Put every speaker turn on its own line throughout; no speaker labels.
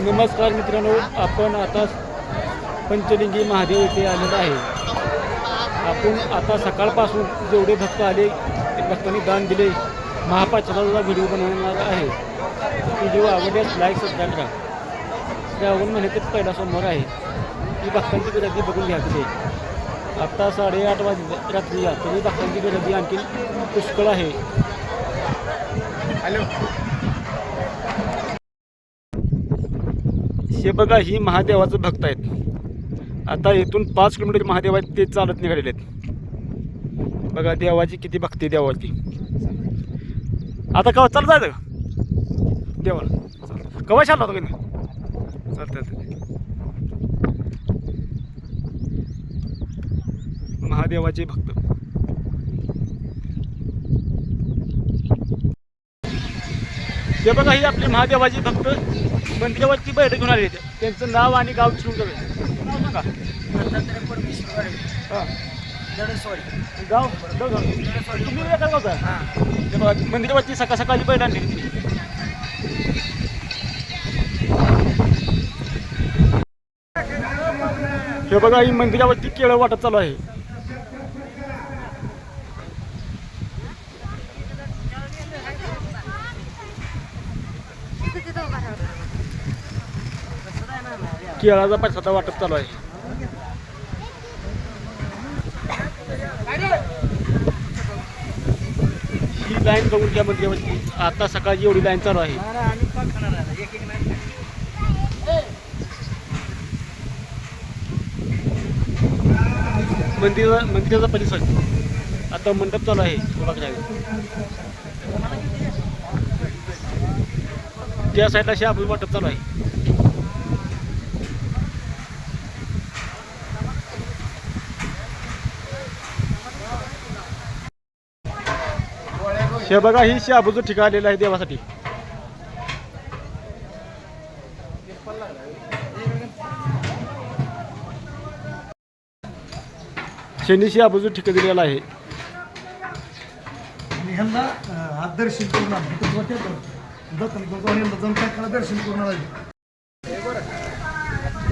नमस्कार मित्रांनो आपण आता पंचलिंगी महादेव येथे आलेलो आहे. आपण आता सकाळपासून जेवढे भक्त आले ते भक्तांनी दान दिले. महापाचकाचा व्हिडिओ बनवणार आहे. व्हिडिओ आवडल्यास लाईक सबस्क्राईब करा. श्रावण महिन्यातील पहिला सोमवार आहे. ही भक्तांची गर्दी बघून घ्या तिथे आत्ता साडेआठ वाज रात्री या तरी भक्तांची गर्दी आणखी पुष्कळ आहे.
हॅलो.
हे बघा ही महादेवाचं भक्त आहेत. आता इथून पाच किलोमीटर महादेव आहेत ते चालत निघालेले आहेत. बघा देवाची किती भक्ती आहे देवाची आता कवा चालत जायचं का देवा कवा चालला होता तुम्ही? चालतं महादेवाचे भक्त. हे बघा ही आपली महादेवाची भक्त. मंदिरावरची बैठक घेऊन आले इथे. त्यांचं नाव आणि गाव विचारून जावे नाव सांगा. हां. गाव? गाव गाव. तुम्ही हे. बघा, सकाळ सकाळची बैठ आणली. तिने हे बघा ही मंदिरावरती केळं वाटत चालू आहे. केळाचा पैसा वाटप चालू आहे. ही लाईन बघून घ्या म्हणजे आता सकाळची एवढी लाईन चालू आहे. मंदिरा मंदिराचा परिसर. आता मंडप चालू आहे. त्या साईडला शाबू वाटप चालू आहे. हे बघा ही शाबूचं ठिकाण आलेलं आहे देवासाठी. शनी शाबूचं ठिकाण दिलेलं आहे.
ह्यांना आज दर्शन करून आलो. तिथं होते तर दत्तन करतो आणि जाऊन काय करा दर्शन करून आलो.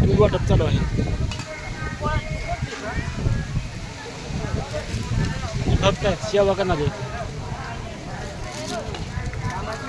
दूध वाटप चालू आहे. भक्त सेवा करणारे.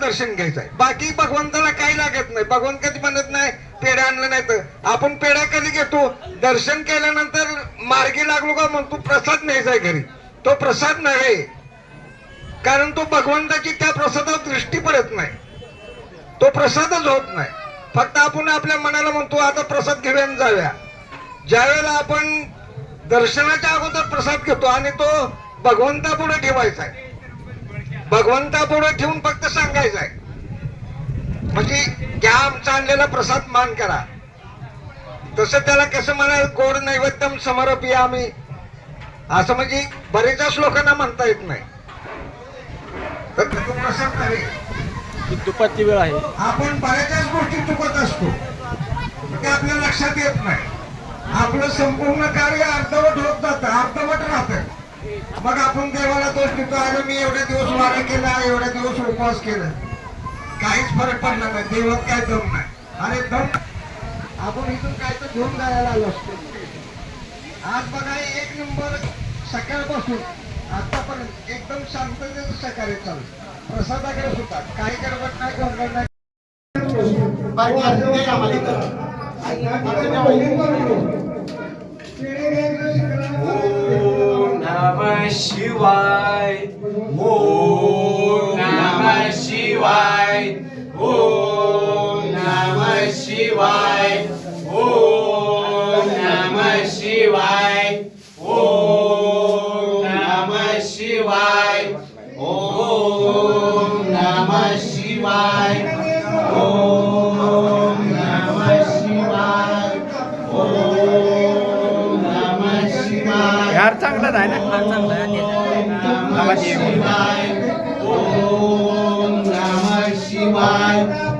दर्शन घ्यायचं आहे बाकी भगवंताला काही लागत नाही. भगवंत कधी म्हणत नाही पेढा आणलं नाही तर. आपण पेढा कधी घेतो? दर्शन केल्यानंतर मार्गी लागलो का मग तू प्रसाद न्यायचा आहे घरी. तो प्रसाद नव्हे. कारण तो भगवंताची त्या प्रसादावर दृष्टी पडत नाही. तो प्रसादच होत नाही. फक्त आपण आपल्या मनाला म्हणतो आता प्रसाद घेऊया आणि जाऊया. ज्यावेळेला आपण दर्शनाच्या अगोदर प्रसाद घेतो आणि तो भगवंतापुढे ठेवायचा आहे. भगवंतापुढे ठेवून फक्त सांगा आमचा आणलेला प्रसाद मान करा. तसं त्याला कसं म्हणाल गोड नैवेद्यम समर्पी आम्ही. असं म्हणजे बरेचच लोकांना म्हणता येत नाही. तर तो प्रसाद नव्हे
दुपारची वेळ आहे.
आपण बऱ्याचशाच गोष्टी चुकत असतो. ते आपल्या लक्षात येत नाही. आपलं संपूर्ण कार्य अर्धवट होत जातं अर्धवट राहतं. मग आपण देवाला दोष देतो. अरे मी एवढे दिवस वारा केला एवढे दिवस उपवास केला. काहीच फरक पडला नाही. देवात काय दम नाही. अरे दम आपण इथून काय तर घेऊन जायला आलो असतो. आज बघा एक नंबर सकाळपासून आतापर्यंत एकदम शांततेचं सकाळी चालू. प्रसादाकडे सुद्धा काही गडबड नाही गोंधळ नाही.
ओम शिवाय. ओम नमः शिवाय. ओम नमः शिवाय. ओम नमः शिवाय. ओम नमः शिवाय. ओम नमः शिवाय.
यार चांगलाच आहे ना
शिवाय. ओम नमः शिवाय.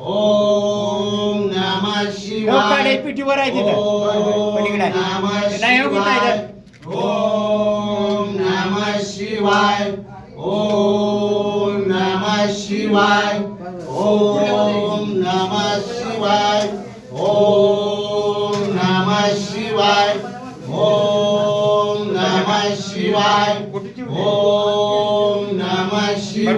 ओम नमः
हो,
शिवाय.
पिठीवर आहे तिथं. पलीकडे आहे.
ओम नमः
नाही हो?
ओम नमः शिवाय. ओम नमः शिवाय. ओम नमः शिवाय. ओम नमः शिवाय. ओम नमः शिवाय. ओम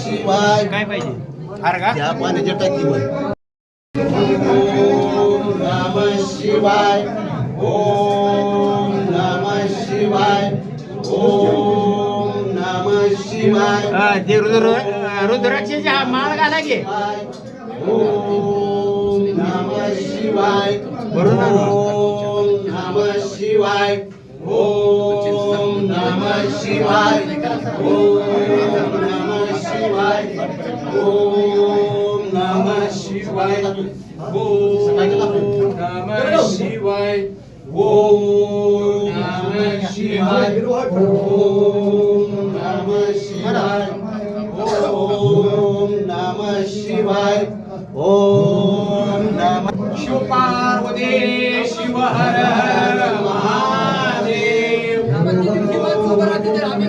शिवाय.
काय पाहिजे?
त्या पाण्याच्या टाकीवर. ओम नमः शिवाय. ओम नमः शिवाय. ओम नमः शिवाय.
ते रुद्र रुद्राक्षीची माळ घाला घे
ओम नमः शिवाय. ओम नमः शिवाय. ओम नमः शिवाय. ओम शिवाय ओम नम शिवाय ओम नम शिवाय ओम नम शिवाय ओम नम शिवाय ओम नम शिवाय ओम नम शिव पार्वती शिव हर हर महादेव
आम्ही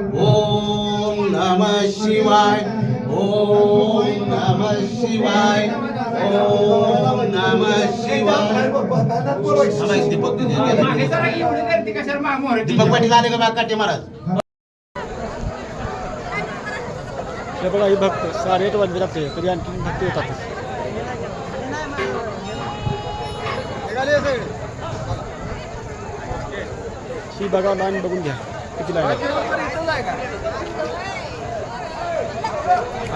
नमः शिवाय. ओम नमः शिवाय. ओम नमः शिवाय. दीपक पाटील आले का बाकाटे महाराज
हे बघा ही भक्त साडेआठ वाजले लागते तरी आणखी भक्त येतातच ही बघा लाईन बघून घ्या. किती लाईन आहे i